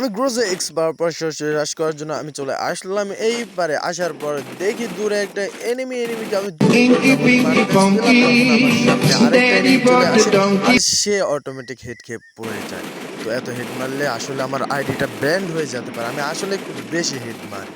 আমি গ্রোজে x bar পর সরাসরি হ্রাস করার জন্য আমি চলে আসলাম। এইবারে আসার পর দেখি দূরে একটা এনিমি এনিমি আমি সে অটোমেটিক হেড খেয়ে পড়ে যায়। তো এত হেড মারলে আসলে আমার আইডিটা ব্যান্ড হয়ে যেতে পারে। আমি আসলে একটু বেশি হেড মারি।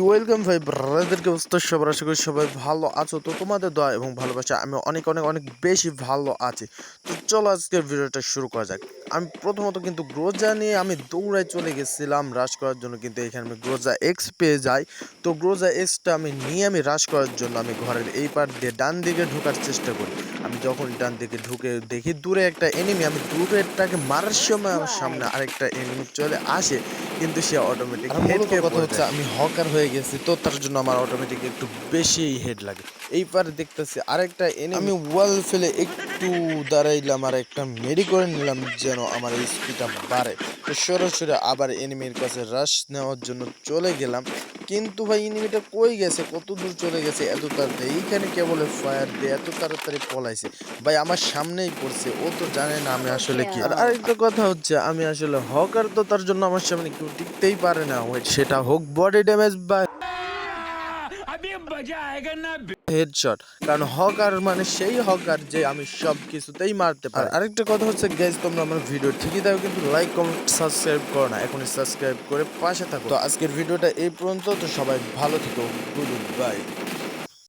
ওয়েলকাম ভাই ব্রাদারকে অবস্থা সবার আশা করি সবাই ভালো আছো। তো তোমাদের দোয়া এবং ভালোবাসা আমি অনেক অনেক অনেক বেশি ভালো আছি। তো চলো আজকের ভিডিওটা শুরু করা যাক। আমি প্রথমত কিন্তু গ্রোজা নিয়ে আমি দৌড়ায় চলে গেছিলাম রাশ করার জন্য কিন্তু এখানে আমি গ্রোজা এক্স পেয়ে যাই। তো গ্রোজা এক্সটা আমি নিয়ে আমি রাশ করার জন্য আমি ঘরের এই পার দিয়ে ডান দিকে ঢোকার চেষ্টা করি। আমি যখন ডান দিকে ঢুকে দেখি দূরে একটা এনিমি আমি দূরেরটাকে মারার সময় আমার সামনে আরেকটা এনিমি চলে আসে কিন্তু সে অটোমেটিক কথা হচ্ছে আমি হকার হয়ে গেছি, তো তার জন্য আমার অটোমেটিক একটু বেশি হেড লাগে। এইবার দেখতেছি আরেকটা এনে আমি ওয়াল ফেলে একটু দাঁড়াইলাম, আর একটা মেরি করে নিলাম যেন আমার স্পিডটা বাড়ে। তো সরাসরি আবার এনিমির কাছে রাশ নেওয়ার জন্য চলে গেলাম। কিন্তু ভাই ইনিমিটা কই গেছে? কত দূর চলে গেছে? এত তাড়াতাড়ি। এইখানে কেবল ফায়ার দিয়ে? এত তাড়াতাড়ি পলাইছে। ভাই আমার সামনেই পড়ছে। ও তো জানে না আমি আসলে কি। আর আরেকটা কথা হচ্ছে আমি আসলে হকার তো তার জন্য আমার সামনে কেউ টিকতেই পারে না। সেটা হোক বডি ড্যামেজ বা হেডশট কারণ হকার মানে সেই হকার যে আমি সব কিছুতেই মারতে পারি। আর আরেকটা কথা হচ্ছে গাইজ তোমরা আমার ভিডিও ঠিকই দাও কিন্তু লাইক কমেন্ট সাবস্ক্রাইব করো না। এখনই সাবস্ক্রাইব করে পাশে থাকো। তো আজকের ভিডিওটা এই পর্যন্ত। তো সবাই ভালো থেকো। Good bye